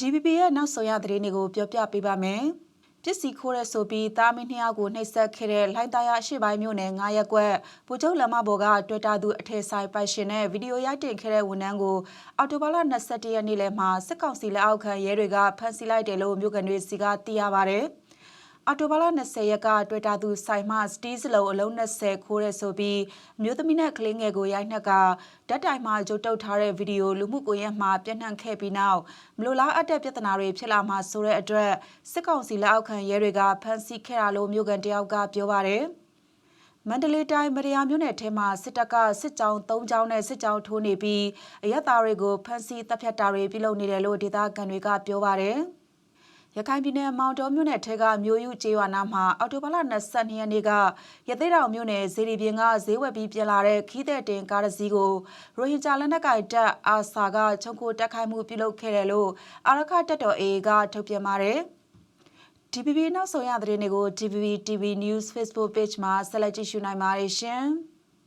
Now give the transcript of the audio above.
DPP ရဲ့နောက်ဆုံးရသတင်းတွေကိုပြောပြပေးပါမယ်။ပစ္စည်းခိုးတဲ့ဆိုပြီးတာမင်းနှစ်ယောက်ကိုနှိပ်စက်ခဲ့တဲ့လိုင်းသားရအရှိပိုင်းမြို့နယ်9ရက်ကွက်ပူချုပ်လမ်းမပေါ်ကတွေ့တာသူအထည်ဆိုင်ပိုင်ရှင်နဲ့ဗီဒီယိုရိုက်တင်ခဲ့တဲ့ဝန်ထမ်းကိုအော်တိုဘာလ22ရက်နေ့လယ်မှာစစ်ကောင်စီလက်အောက်ခံရဲတွေကဖမ်းဆီးလိုက်တယ်လို့မြို့ကန်တွေစီကသိရပါဗျ။ အော်တိုဘာလ20ရက်ကတွေ့တာသူဆိုင်မှစတီးစလုံးအလုံး20ခိုးတဲ့ဆိုပြီးမြို့သမီးနဲ့ကလေးငယ်ကိုရိုက်နှက်ကဓာတ်တိုင်မှာကြုတ်တုတ်ထားတဲ့ဗီဒီယိုလူမှုကွန်ရက်မှာပြန့်နှံ့ခဲ့ပြီးနောက်မလိုလားအပ်တဲ့ပြဿနာတွေဖြစ်လာမှဆိုတဲ့အတွက်စစ်ကောင်စီလက်အောက်ခံရဲတွေကဖမ်းဆီးခဲ့တာလို့မြို့ကန်တယောက်ကပြောပါတယ်မန္တလေးတိုင်းမရယာမြို့နယ်ထဲမှာစစ်တပ်ကစစ်ကြောင်း၃ကြောင်းနဲ့စစ်ကြောင်းထိုးနေပြီးအရက်သားတွေကိုဖမ်းဆီးတပ်ဖြတ်တာတွေပြုလုပ်နေတယ်လို့ဒေသခံတွေကပြောပါတယ်။ ရခိုင်ပြည်နယ်မောင်တော်မြို့နယ်ထဲကမြို့ယူကျေးရွာနာမှာအော်တိုဘာလ22ရက်နေ့ကရသေးတောင်မြို့နယ်ဇေဒီပြင်ကဈေးဝယ်ပြီးပြန်လာတဲ့ခီးတဲ့တင်ကားတစ်စီးကိုရိုဟင်ဂျာလက်နက်ကိုင်တပ်အာဆာကချုံကိုတက်ခိုင်းမှုပြုလုပ်ခဲ့တယ်လို့အာရခတက်တော် AA ကထုတ်ပြန်ပါတယ် DPP နောက်ဆုံးရသတင်းတွေကို DPP TV News Facebook Page မှာဆက်လက်ကြည့်ရှုနိုင်ပါတယ်ရှင်။